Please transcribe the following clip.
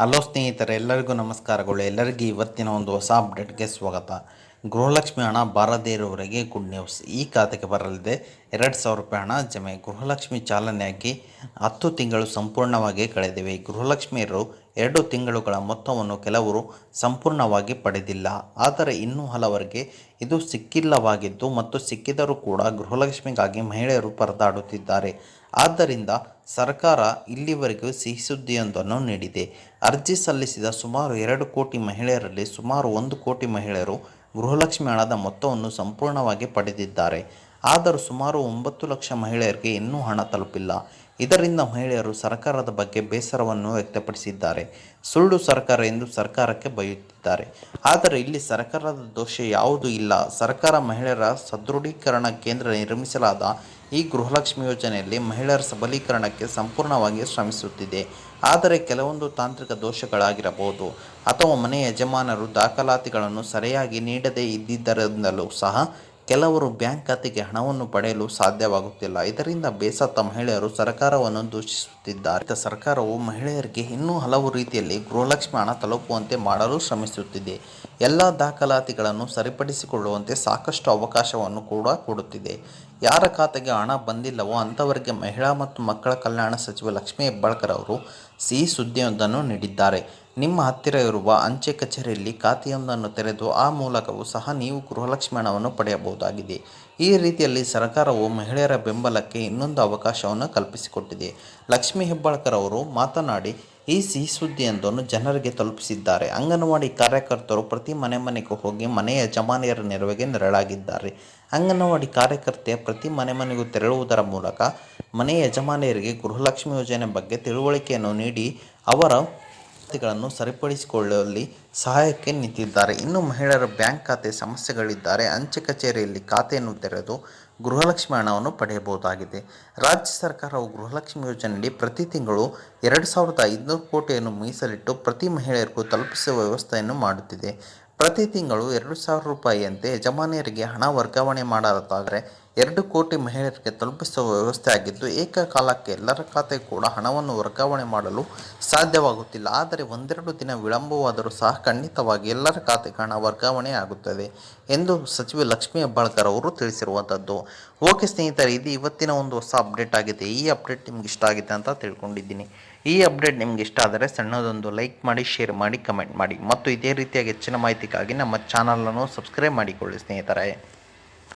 Hello ಸ್ನೇಹಿತರೆ, ಎಲ್ಲರಿಗೂ ನಮಸ್ಕಾರಗಳು. ಎಲ್ಲರಿಗೂ ಇವತ್ತಿನ ಒಂದು ಹೊಸ ಅಪ್ಡೇಟ್ಗೆ ಸ್ವಾಗತ. ಗೃಹಲಕ್ಷ್ಮಿ ಹಣ ಬಾರದೇ ಇರುವವರಿಗೆ ಗುಡ್ ನ್ಯೂಸ್ ಈ ಖಾತೆಗೆ ಬರಲಿದೆ. ಎರಡು ಸಾವಿರ ರೂಪಾಯಿ ಹಣ ಜಮೆ. ಗೃಹಲಕ್ಷ್ಮಿ ಚಾಲನೆಯಾಗಿ ಹತ್ತು ತಿಂಗಳು ಸಂಪೂರ್ಣವಾಗಿ ಕಳೆದಿವೆ. ಗೃಹಲಕ್ಷ್ಮಿಯರು ಎರಡು ತಿಂಗಳುಗಳ ಮೊತ್ತವನ್ನು ಕೆಲವರು ಸಂಪೂರ್ಣವಾಗಿ ಪಡೆದಿಲ್ಲ. ಆದರೆ ಇನ್ನೂ ಹಲವರಿಗೆ ಇದು ಸಿಕ್ಕಿಲ್ಲವಾಗಿದ್ದು ಮತ್ತು ಸಿಕ್ಕಿದರೂ ಕೂಡ ಗೃಹಲಕ್ಷ್ಮಿಗಾಗಿ ಮಹಿಳೆಯರು ಪರದಾಡುತ್ತಿದ್ದಾರೆ. ಆದ್ದರಿಂದ ಸರ್ಕಾರ ಇಲ್ಲಿವರೆಗೂ ಸಿಹಿ ಸುದ್ದಿಯೊಂದನ್ನು ನೀಡಿದೆ. ಅರ್ಜಿ ಸಲ್ಲಿಸಿದ ಸುಮಾರು ಎರಡು ಕೋಟಿ ಮಹಿಳೆಯರಲ್ಲಿ ಸುಮಾರು ಒಂದು ಕೋಟಿ ಮಹಿಳೆಯರು ಗೃಹಲಕ್ಷ್ಮಿ ಹಣದ ಮೊತ್ತವನ್ನು ಸಂಪೂರ್ಣವಾಗಿ ಪಡೆದಿದ್ದಾರೆ. ಆದರೂ ಸುಮಾರು ಒಂಬತ್ತು ಲಕ್ಷ ಮಹಿಳೆಯರಿಗೆ ಇನ್ನೂ ಹಣ ತಲುಪಿಲ್ಲ. ಇದರಿಂದ ಮಹಿಳೆಯರು ಸರ್ಕಾರದ ಬಗ್ಗೆ ಬೇಸರವನ್ನು ವ್ಯಕ್ತಪಡಿಸಿದ್ದಾರೆ. ಸುಳ್ಳು ಸರ್ಕಾರ ಎಂದು ಸರ್ಕಾರಕ್ಕೆ ಬೈಯುತ್ತಿದ್ದಾರೆ. ಆದರೆ ಇಲ್ಲಿ ಸರ್ಕಾರದ ದೋಷ ಯಾವುದೂ ಇಲ್ಲ. ಸರ್ಕಾರ ಮಹಿಳೆಯರ ಸದೃಢೀಕರಣ ಕೇಂದ್ರ ನಿರ್ಮಿಸಲಾದ ಈ ಗೃಹಲಕ್ಷ್ಮಿ ಯೋಜನೆಯಲ್ಲಿ ಮಹಿಳೆಯರ ಸಬಲೀಕರಣಕ್ಕೆ ಸಂಪೂರ್ಣವಾಗಿ ಶ್ರಮಿಸುತ್ತಿದೆ. ಆದರೆ ಕೆಲವೊಂದು ತಾಂತ್ರಿಕ ದೋಷಗಳಾಗಿರಬಹುದು. ಅಥವಾ ಮನೆ ಯಜಮಾನರು ದಾಖಲಾತಿಗಳನ್ನು ಸರಿಯಾಗಿ ನೀಡದೇ ಇದ್ದಿದ್ದರಿಂದಲೂ ಸಹ ಕೆಲವರು ಬ್ಯಾಂಕ್ ಖಾತೆಗೆ ಹಣವನ್ನು ಪಡೆಯಲು ಸಾಧ್ಯವಾಗುತ್ತಿಲ್ಲ. ಇದರಿಂದ ಬೇಸತ್ತ ಮಹಿಳೆಯರು ಸರ್ಕಾರವನ್ನು ದೂಷಿಸುತ್ತಿದ್ದಾರೆ. ಸರ್ಕಾರವು ಮಹಿಳೆಯರಿಗೆ ಇನ್ನೂ ಹಲವು ರೀತಿಯಲ್ಲಿ ಗೃಹಲಕ್ಷ್ಮಿ ಹಣ ತಲುಪುವಂತೆ ಮಾಡಲು ಶ್ರಮಿಸುತ್ತಿದೆ. ಎಲ್ಲ ದಾಖಲಾತಿಗಳನ್ನು ಸರಿಪಡಿಸಿಕೊಳ್ಳುವಂತೆ ಸಾಕಷ್ಟು ಅವಕಾಶವನ್ನು ಕೂಡ ಕೊಡುತ್ತಿದೆ. ಯಾರ ಖಾತೆಗೆ ಹಣ ಬಂದಿಲ್ಲವೋ ಅಂಥವರಿಗೆ ಮಹಿಳಾ ಮತ್ತು ಮಕ್ಕಳ ಕಲ್ಯಾಣ ಸಚಿವ ಲಕ್ಷ್ಮೀ ಹೆಬ್ಬಾಳ್ಕರ್ ಅವರು ಸಿಹಿ ಸುದ್ದಿಯೊಂದನ್ನು ನೀಡಿದ್ದಾರೆ. ನಿಮ್ಮ ಹತ್ತಿರ ಇರುವ ಅಂಚೆ ಕಚೇರಿಯಲ್ಲಿ ಖಾತೆಯೊಂದನ್ನು ತೆರೆದು ಆ ಮೂಲಕವೂ ಸಹ ನೀವು ಗೃಹಲಕ್ಷ್ಮಿ ಹಣವನ್ನು ಪಡೆಯಬಹುದಾಗಿದೆ. ಈ ರೀತಿಯಲ್ಲಿ ಸರ್ಕಾರವು ಮಹಿಳೆಯರ ಬೆಂಬಲಕ್ಕೆ ಇನ್ನೊಂದು ಅವಕಾಶವನ್ನು ಕಲ್ಪಿಸಿಕೊಟ್ಟಿದೆ. ಲಕ್ಷ್ಮೀ ಹೆಬ್ಬಾಳ್ಕರ್ ಅವರು ಮಾತನಾಡಿ ಈ ಸಿಹಿ ಸುದ್ದಿಯೊಂದನ್ನು ಜನರಿಗೆ ತಲುಪಿಸಿದ್ದಾರೆ. ಅಂಗನವಾಡಿ ಕಾರ್ಯಕರ್ತರು ಪ್ರತಿ ಮನೆ ಮನೆಗೂ ಹೋಗಿ ಮನೆ ಯಜಮಾನಿಯರ ನೆರವಿಗೆ ನೆರಳಾಗಿದ್ದಾರೆ. ಅಂಗನವಾಡಿ ಕಾರ್ಯಕರ್ತೆಯ ಪ್ರತಿ ಮನೆ ಮನೆಗೂ ತೆರಳುವುದರ ಮೂಲಕ ಮನೆ ಯಜಮಾನಿಯರಿಗೆ ಗೃಹಲಕ್ಷ್ಮಿ ಯೋಜನೆ ಬಗ್ಗೆ ತಿಳುವಳಿಕೆಯನ್ನು ನೀಡಿ ಅವರ ಖಾತೆಗಳನ್ನು ಸರಿಪಡಿಸಿಕೊಳ್ಳುವಲ್ಲಿ ಸಹಾಯಕ್ಕೆ ನಿಂತಿದ್ದಾರೆ. ಇನ್ನು ಮಹಿಳೆಯರ ಬ್ಯಾಂಕ್ ಖಾತೆ ಸಮಸ್ಯೆಗಳಿದ್ದಾರೆ. ಅಂಚೆ ಕಚೇರಿಯಲ್ಲಿ ಖಾತೆಯನ್ನು ತೆರೆದು ಗೃಹಲಕ್ಷ್ಮಿ ಹಣವನ್ನು ಪಡೆಯಬಹುದಾಗಿದೆ. ರಾಜ್ಯ ಸರ್ಕಾರವು ಗೃಹಲಕ್ಷ್ಮಿ ಯೋಜನೆಯಡಿ ಪ್ರತಿ ತಿಂಗಳು ಎರಡು ಸಾವಿರದ ಐದುನೂರು ಕೋಟಿಯನ್ನು ಮೀಸಲಿಟ್ಟು ಪ್ರತಿ ಮಹಿಳೆಯರಿಗೂ ತಲುಪಿಸುವ ವ್ಯವಸ್ಥೆಯನ್ನು ಮಾಡುತ್ತಿದೆ. ಪ್ರತಿ ತಿಂಗಳು ಎರಡು ಸಾವಿರ ರೂಪಾಯಿಯಂತೆ ಯಜಮಾನಿಯರಿಗೆ ಹಣ ವರ್ಗಾವಣೆ ಮಾಡಲಾದರೆ ಎರಡು ಕೋಟಿ ಮಹಿಳೆಯರಿಗೆ ತಲುಪಿಸುವ ವ್ಯವಸ್ಥೆ ಆಗಿದ್ದು, ಏಕಕಾಲಕ್ಕೆ ಎಲ್ಲರ ಖಾತೆಗೆ ಕೂಡ ಹಣವನ್ನು ವರ್ಗಾವಣೆ ಮಾಡಲು ಸಾಧ್ಯವಾಗುತ್ತಿಲ್ಲ. ಆದರೆ ಒಂದೆರಡು ದಿನ ವಿಳಂಬವಾದರೂ ಸಹ ಖಂಡಿತವಾಗಿ ಎಲ್ಲರ ಖಾತೆಗೆ ಹಣ ವರ್ಗಾವಣೆ ಆಗುತ್ತದೆ ಎಂದು ಸಚಿವೆ ಲಕ್ಷ್ಮೀ ಹೆಬ್ಬಾಳ್ಕರ್ ಅವರು ತಿಳಿಸಿರುವಂಥದ್ದು ಓಕೆ ಸ್ನೇಹಿತರೆ, ಇದು ಇವತ್ತಿನ ಒಂದು ಹೊಸ ಅಪ್ಡೇಟ್ ಆಗಿದೆ. ಈ ಅಪ್ಡೇಟ್ ನಿಮ್ಗೆ ಇಷ್ಟ ಆಗಿದೆ ಅಂತ ತಿಳ್ಕೊಂಡಿದ್ದೀನಿ. ಈ ಅಪ್ಡೇಟ್ ನಿಮ್ಗೆ ಇಷ್ಟ ಆದರೆ ಸಣ್ಣದೊಂದು ಲೈಕ್ ಮಾಡಿ, ಶೇರ್ ಮಾಡಿ, ಕಮೆಂಟ್ ಮಾಡಿ. ಮತ್ತು ಇದೇ ರೀತಿಯಾಗಿ ಹೆಚ್ಚಿನ ಮಾಹಿತಿಗಾಗಿ ನಮ್ಮ ಚಾನಲನ್ನು ಸಬ್ಸ್ಕ್ರೈಬ್ ಮಾಡಿಕೊಳ್ಳಿ ಸ್ನೇಹಿತರೆ.